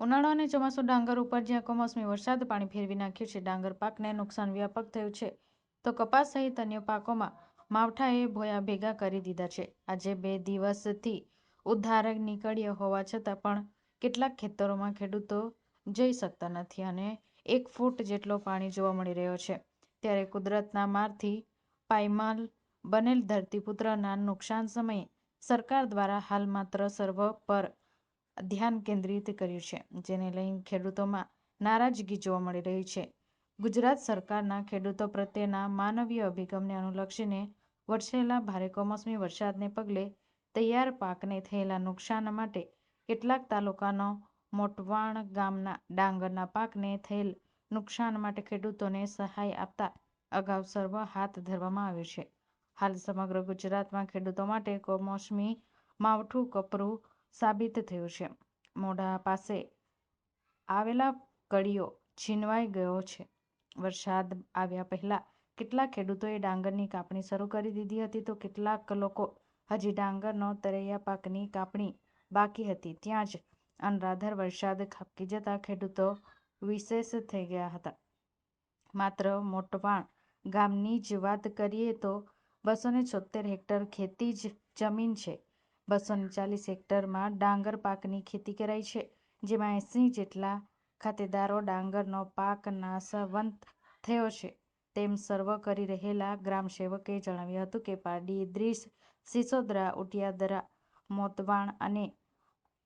ઉનાળો અને ચોમાસું ડાંગર ઉપર જ્યાં કમોસમી વરસાદ, પાણી ફેરવી નાખ્યું છે, ડાંગર પાકને નુકસાન વ્યાપક થયું છે. તો કપાસ સહિત અન્ય પાકોમાં માવઠાએ ભોયા ભેગા કરી દીધા છે. આજે બે દિવસથી ઉદ્ધાર નીકળ્યો હોવા છતાં પણ કેટલાક ખેતરોમાં ખેડૂતો જઈ શકતા નથી અને એક ફૂટ જેટલો પાણી જોવા મળી રહ્યો છે. ત્યારે કુદરતના મારથી પાયમાલ બનેલ ધરતીપુત્રના નુકસાન સમયે સરકાર દ્વારા હાલ માત્ર સર્વ પર ધ્યાન કેન્દ્રિત કર્યું છે, જેને લઈ ખેડૂતોમાં નારાજગી જોવા મળી રહી છે. ગુજરાત સરકારના ખેડૂતો પ્રત્યેના માનવીય અભિગમને અનુલક્ષીને વરસેલા ભારે કમોસમી વરસાદને પગલે તૈયાર પાકને થયેલા નુકસાન માટે કેટલાક તાલુકાનો મોટવાણ ગામના ડાંગરના પાકને થયેલ નુકસાન માટે ખેડૂતોને સહાય આપતા અગાઉ સર્વ હાથ ધરવામાં આવ્યો છે. હાલ સમગ્ર ગુજરાતમાં ખેડૂતો માટે કમોસમી માવઠું, કપરું સાબિત થયું છે. મોઢા પાસે આવેલા કડીઓ છીનવાઈ ગયો છે. વરસાદ આવ્યા પહેલાં કેટલાક ખેડૂતોએ ડાંગરની કાપણી શરૂ કરી દીધી હતી તો કેટલાક લોકો હજી ડાંગરનો તરૈયા પાકની કાપણી બાકી હતી. ત્યાં જ અનરાધાર વરસાદ ખાબકી જતા ખેડૂતો વિશેષ થઈ ગયા હતા. માત્ર મોટવાણ ગામની જ વાત કરીએ તો બસો ને છોતેર હેક્ટર ખેતી જ જમીન છે. બસો ને ચાલીસ હેક્ટરમાં ડાંગર પાકની ખેતી કરાઈ છે, જેમાં એંસી જેટલા ખાતેદારો ડાંગરનો પાક નાશવંત થયો છે. તેમ સર્વ કરી રહેલા ગ્રામસેવકે જણાવ્યું હતું કે પારડી, ઇદ્રીસ, સિસોદરા, ઉટિયાદરા, મોતવાણ અને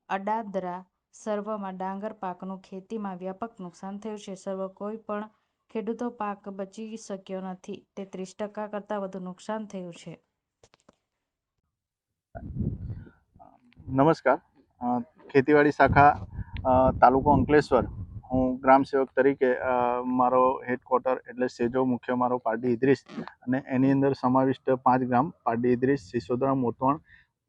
અડાદરા સર્વમાં ડાંગર પાકનું ખેતીમાં વ્યાપક નુકસાન થયું છે. સર્વ કોઈ પણ ખેડૂતો પાક બચી શક્યો નથી. તેત્રીસ ટકા કરતાં વધુ નુકસાન થયું છે. નમસ્કાર. ખેતીવાડી શાખા તાલુકો અંકલેશ્વર. હું ગ્રામ સેવક તરીકે મારો હેડક્વાર્ટર એટલે સેજો મુખ્ય મારો પારડી ઇદ્રીસ અને એની અંદર સમાવિષ્ટ પાંચ ગામ, પારડી ઇદ્રીસ, સિસોદરા, મોતવણ,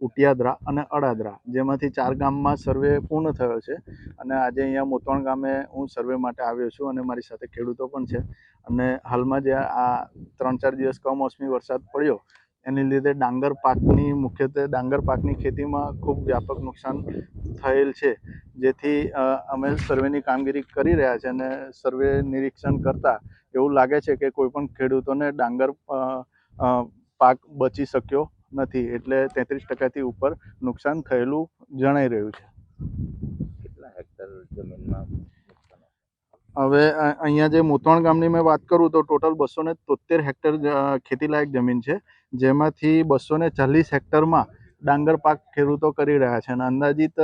ઉટિયાદરા અને અડાદરા. જેમાંથી ચાર ગામમાં સર્વે પૂર્ણ થયો છે અને આજે અહીંયા મોતવણ ગામે હું સર્વે માટે આવ્યો છું અને મારી સાથે ખેડૂતો પણ છે. અને હાલમાં જે આ ત્રણ ચાર દિવસ કમોસમી વરસાદ પડ્યો એની લીધે ડાંગર પાકની, મુખ્યત્વે ડાંગર પાકની ખેતીમાં ખૂબ વ્યાપક નુકસાન થયેલ છે. જેથી અમે સર્વેની કામગીરી કરી રહ્યા છે અને સર્વે નિરીક્ષણ કરતાં એવું લાગે છે કે કોઈપણ ખેડૂતોને ડાંગર પાક બચી શક્યો નથી. એટલે તેત્રીસ ટકાથી ઉપર નુકસાન થયેલું જણાઈ રહ્યું છે. કેટલા હેક્ટર જમીનમાં હવે અહીંયા જે મોતવાણ ગામની મેં વાત કરું તો ટોટલ બસો ને તોતેર હેક્ટર ખેતીલાયક જમીન છે. જેમાંથી બસો ને ચાલીસ હેક્ટરમાં ડાંગર પાક ખેડૂતો કરી રહ્યા છે. અને અંદાજિત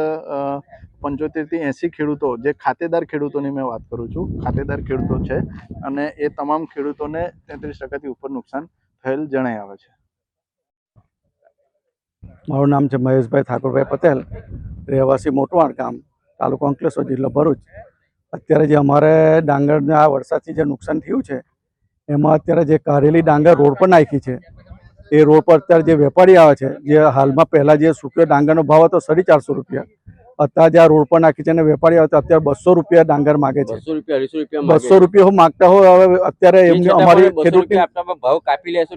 પંચોતેરથી એંસી ખેડૂતો, જે ખાતેદાર ખેડૂતોની મેં વાત કરું છું, ખાતેદાર ખેડૂતો છે. અને એ તમામ ખેડૂતોને તેત્રીસ ટકાથી ઉપર નુકસાન થયેલ જણાઈ આવે છે. મારું નામ છે મહેશભાઈ ઠાકોરભાઈ પટેલ, રહેવાસી મોટવાણ ગામ, તાલુકો અંકલેશ્વર, જિલ્લો ભરૂચ. અત્યારે જે અમારે ડાંગરને આ વરસાદથી જે નુકસાન થયું છે એમાં અત્યારે જે કારેલી ડાંગર રોડ પર નાખી છે. એ રોડ પર અત્યારે જે વેપારી આવે છે જે હાલમાં પહેલાં જે સૂક્યો ડાંગરનો ભાવ હતો સાડી ચારસો રૂપિયા અત્યારે જે આ રોડ પર નાખી છે અને વેપારી આવે તો અત્યારે બસો રૂપિયા ડાંગર માગે છે. બસો રૂપિયા માગતા હોય હવે અત્યારે એમની અમારી ખેડૂતની ખેડૂતની ભાવ કાપી લેશો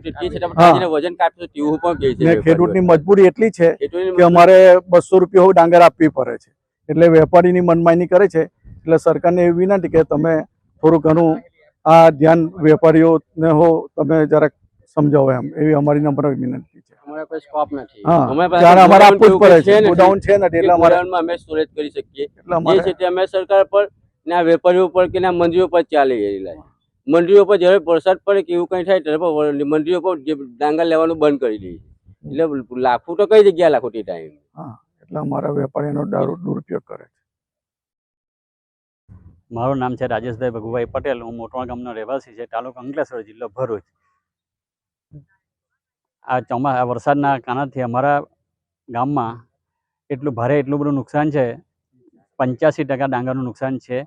મજબૂરી એટલી છે કે અમારે બસો રૂપિયા ડાંગર આપવી પડે છે. એટલે વેપારીની મનમાની કરે છે. એટલે સરકારને એવી વિનંતી કે તમે થોડું ઘણું આ ધ્યાન વેપારીઓને હો તમે જરાક સમજાવો એમ. એવી અમારી નંબર વિનંતી છે. અમારા પાસે સ્કોપ નથી. હા અમારી પાસે ત્યારે અમારે આપવું જ પડે છે ગોડાઉન છે ને એટલે અમારે અમે સ્ટોરેજ કરી શકીએ. એટલે છે તે અમે સરકાર પર ના વેપારીઓ પર કે ના મંડળીઓ પર ચાલી લાય મંડળીઓ પર જ્યારે વરસાદ પડે કે એવું કંઈ થાય ત્યારે મંડળીઓ પર જે ડાંગર લેવાનું બંધ કરી દે એટલે લાખો તો કઈ જગ્યાએ લાખો તે ટાઈમ એટલે અમારા વેપારીનો દારૂ દુરુપયોગ કરે છે. મારું નામ છે રાજેશભાઈ ભગુભાઈ પટેલ, હું મોટવા ગામનો રહેવાસી છે, તાલુકો અંકલેશ્વર જિલ્લો ભરૂચ. આ ચોમા વરસાદના કારણથી અમારા ગામમાં એટલું ભારે, એટલું બધું નુકસાન છે, પંચ્યાસી ટકા ડાંગરનું નુકસાન છે,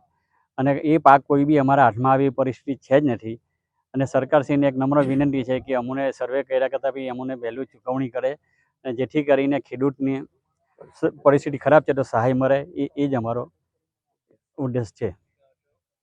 અને એ પાક કોઈ બી અમારા હાથમાં આવી પરિસ્થિતિ છે જ નથી. અને સરકારશ્રીને એક નમ્ર વિનંતી છે કે અમને સર્વે કર્યા કરતાં બી અમને વહેલું ચૂકવણી કરે, અને જેથી કરીને ખેડૂતની પરિસ્થિતિ ખરાબ છે તો સહાય મળે, એ એ જ અમારો ઉદ્દેશ છે.